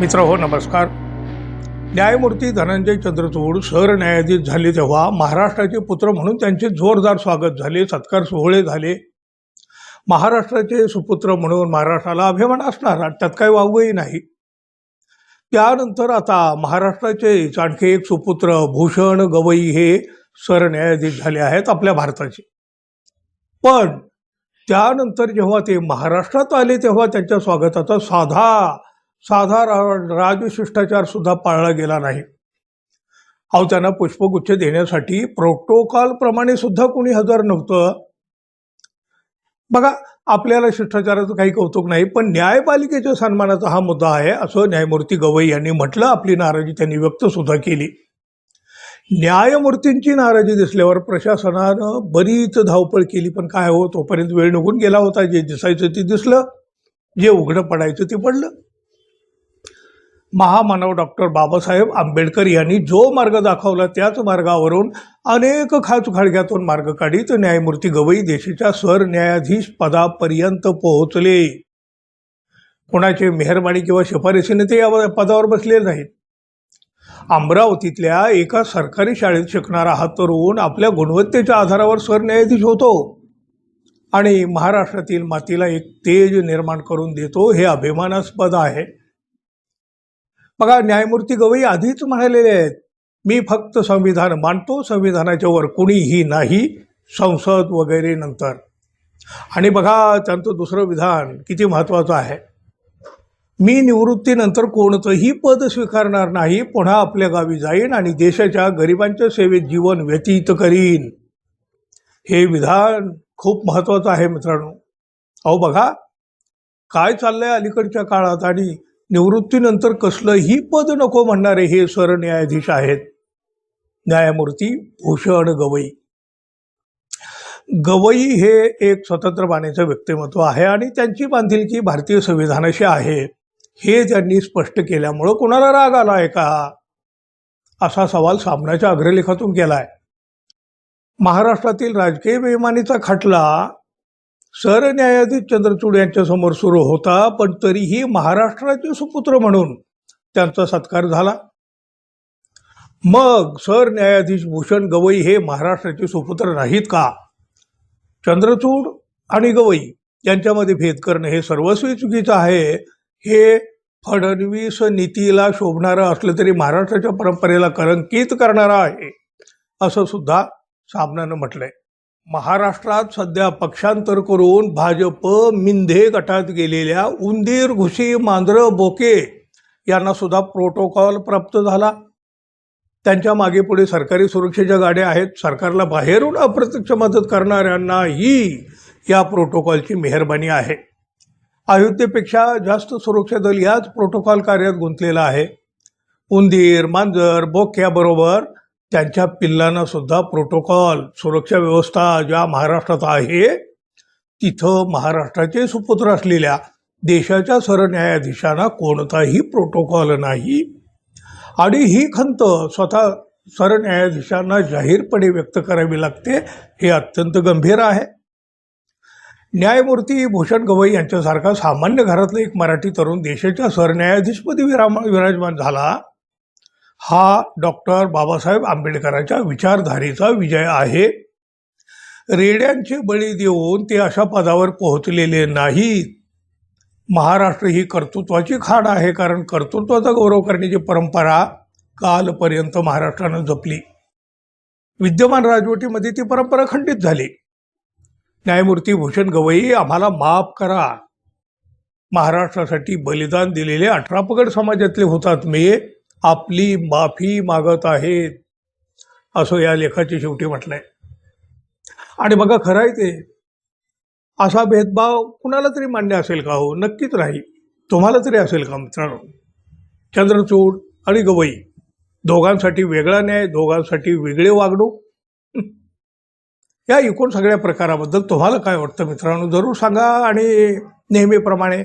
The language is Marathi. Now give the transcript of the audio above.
मित्र हो नमस्कार. न्यायमूर्ती धनंजय चंद्रचूड सरन्यायाधीश झाले तेव्हा महाराष्ट्राचे पुत्र म्हणून त्यांचे जोरदार स्वागत झाले सत्कार सोहळे झाले. महाराष्ट्राचे सुपुत्र म्हणून महाराष्ट्राला अभिमान असणार त्यात काही वावगंही नाही. त्यानंतर आता महाराष्ट्राचे आणखी एक सुपुत्र भूषण गवई हे सरन्यायाधीश झाले आहेत आपल्या भारताचे. पण त्यानंतर जेव्हा ते महाराष्ट्रात आले तेव्हा त्यांच्या स्वागताचा साधा साधा रा- राजशिष्टाचार सुद्धा पाळला गेला नाही. अहो त्यांना पुष्पगुच्छ देण्यासाठी प्रोटोकॉलप्रमाणे सुद्धा कोणी हजर नव्हतं. बघा आपल्याला शिष्टाचाराचं काही कौतुक नाही पण न्यायपालिकेच्या सन्मानाचा हा मुद्दा आहे असं न्यायमूर्ती गवई यांनी म्हटलं आपली नाराजी त्यांनी व्यक्त सुद्धा केली. न्यायमूर्तींची नाराजी दिसल्यावर प्रशासनानं बरीच धावपळ केली पण काय हो तोपर्यंत वेळ निघून गेला होता जे दिसायचं ते दिसलं जे उघडं पडायचं ते पडलं. महामानव डॉक्टर बाबासाहेब आंबेडकर यांनी जो मार्ग दाखवला त्याच मार्गावरून अनेक खाचखाळग्यातून मार्ग काढीत न्यायमूर्ती गवई देशाच्या सरन्यायाधीश पदापर्यंत पोहोचले. कोणाचे मेहरबानी किंवा शिफारसीने ते या पदावर बसले नाहीत. अमरावतीतल्या एका सरकारी शाळेत शिकणारा हा तरुण आपल्या गुणवत्तेच्या आधारावर सरन्यायाधीश होतो आणि महाराष्ट्रातील मातीला एक तेज निर्माण करून देतो हे अभिमानास्पद आहे. बघा न्यायमूर्ती गवई आधीच म्हणालेले आहेत मी फक्त संविधान मानतो संविधानाच्या वर कुणीही नाही संसद वगैरे नंतर. आणि बघा त्यांचं दुसरं विधान किती महत्त्वाचं आहे. मी निवृत्तीनंतर कोणतंही पद स्वीकारणार नाही पुन्हा आपल्या गावी जाईन आणि देशाच्या गरिबांच्या सेवेत जीवन व्यतीत करीन. हे विधान खूप महत्त्वाचं आहे मित्रांनो. अहो बघा काय चाललंय अलीकडच्या काळात आणि निवृत्तीनंतर कसलंही पद नको म्हणणारे हे सरन्यायाधीश आहेत. न्यायमूर्ती भूषण गवई. गवई हे एक स्वतंत्र मानेचं व्यक्तिमत्व आहे आणि त्यांची बांधिलकी भारतीय संविधानाशी आहे. हे त्यांनी स्पष्ट केल्यामुळं कोणाला राग आला आहे का? असा सवाल सामनाच्या अग्रलेखातून केलाय. महाराष्ट्रातील राजकीय बेमानीचा खटला सरन्यायाधीश चंद्रचूड यांच्यासमोर सुरू होता पण तरीही महाराष्ट्राचे सुपुत्र म्हणून त्यांचा सत्कार झाला. मग सरन्यायाधीश भूषण गवई हे महाराष्ट्राचे सुपुत्र नाहीत का? चंद्रचूड आणि गवई यांच्यामध्ये भेद करणं हे सर्वस्वी चुकीचं आहे. हे फडणवीस नीतीला शोभणारं असलं तरी महाराष्ट्राच्या परंपरेला कलंकित करणारं आहे असं सुद्धा सामनानं म्हटलंय. महाराष्ट्रात सध्या पक्षांतर करून भाजप मिंधे गटात गेलेल्या उंदीर घुशी मांजरं बोके यांना सुद्धा प्रोटोकॉल प्राप्त झाला. त्यांच्या मागे पुढे सरकारी सुरक्षेच्या गाड्या आहेत. सरकारला बाहेरून अप्रत्यक्ष मदत करणाऱ्यांनाही या प्रोटोकॉलची मेहरबानी आहे. अयोध्येपेक्षा जास्त सुरक्षा दल याच प्रोटोकॉल कार्यात गुंतलेला आहे. उंदीर मांजर बोक्याबरोबर त्यांच्या पिल्लांना सुद्धा प्रोटोकॉल सुरक्षा व्यवस्था ज्या महाराष्ट्रात आहे तिथं महाराष्ट्राचे सुपुत्र असलेल्या देशाच्या सरन्यायाधीशांना कोणताही प्रोटोकॉल नाही. आणि ही खंत स्वतः सरन्यायाधीशांना जाहीरपणे व्यक्त करावी लागते हे अत्यंत गंभीर आहे. न्यायमूर्ती भूषण गवई यांच्यासारखा सामान्य घरातला एक मराठी तरुण देशाच्या सरन्यायाधीशपदी विराम विराजमान झाला. हा डॉक्टर बाबासाहेब आंबेडकरांच्या विचारधारेचा विजय आहे. रेड्यांचे बळी देऊन ते अशा पदावर पोहोचलेले नाहीत. महाराष्ट्र ही कर्तृत्वाची खाण आहे कारण कर्तृत्वाचा गौरव करण्याची परंपरा कालपर्यंत महाराष्ट्रानं जपली. विद्यमान राजवटीमध्ये ती परंपरा खंडित झाली. न्यायमूर्ती भूषण गवई आम्हाला माफ करा. महाराष्ट्रासाठी बलिदान दिलेले अठरा पगड समाजातले होतात मी आपली माफी मागत आहेत असं या लेखाच्या शेवटी म्हटलंय. आणि बघा खरं आहे ते. असा भेदभाव कुणाला तरी मान्य असेल का हो? नक्कीच नाही. तुम्हाला तरी असेल का मित्रांनो? चंद्रचूड आणि गवई दोघांसाठी वेगळा न्याय दोघांसाठी वेगळे वागणूक. या एकूण सगळ्या प्रकाराबद्दल तुम्हाला काय वाटतं मित्रांनो? जरूर सांगा आणि नेहमीप्रमाणे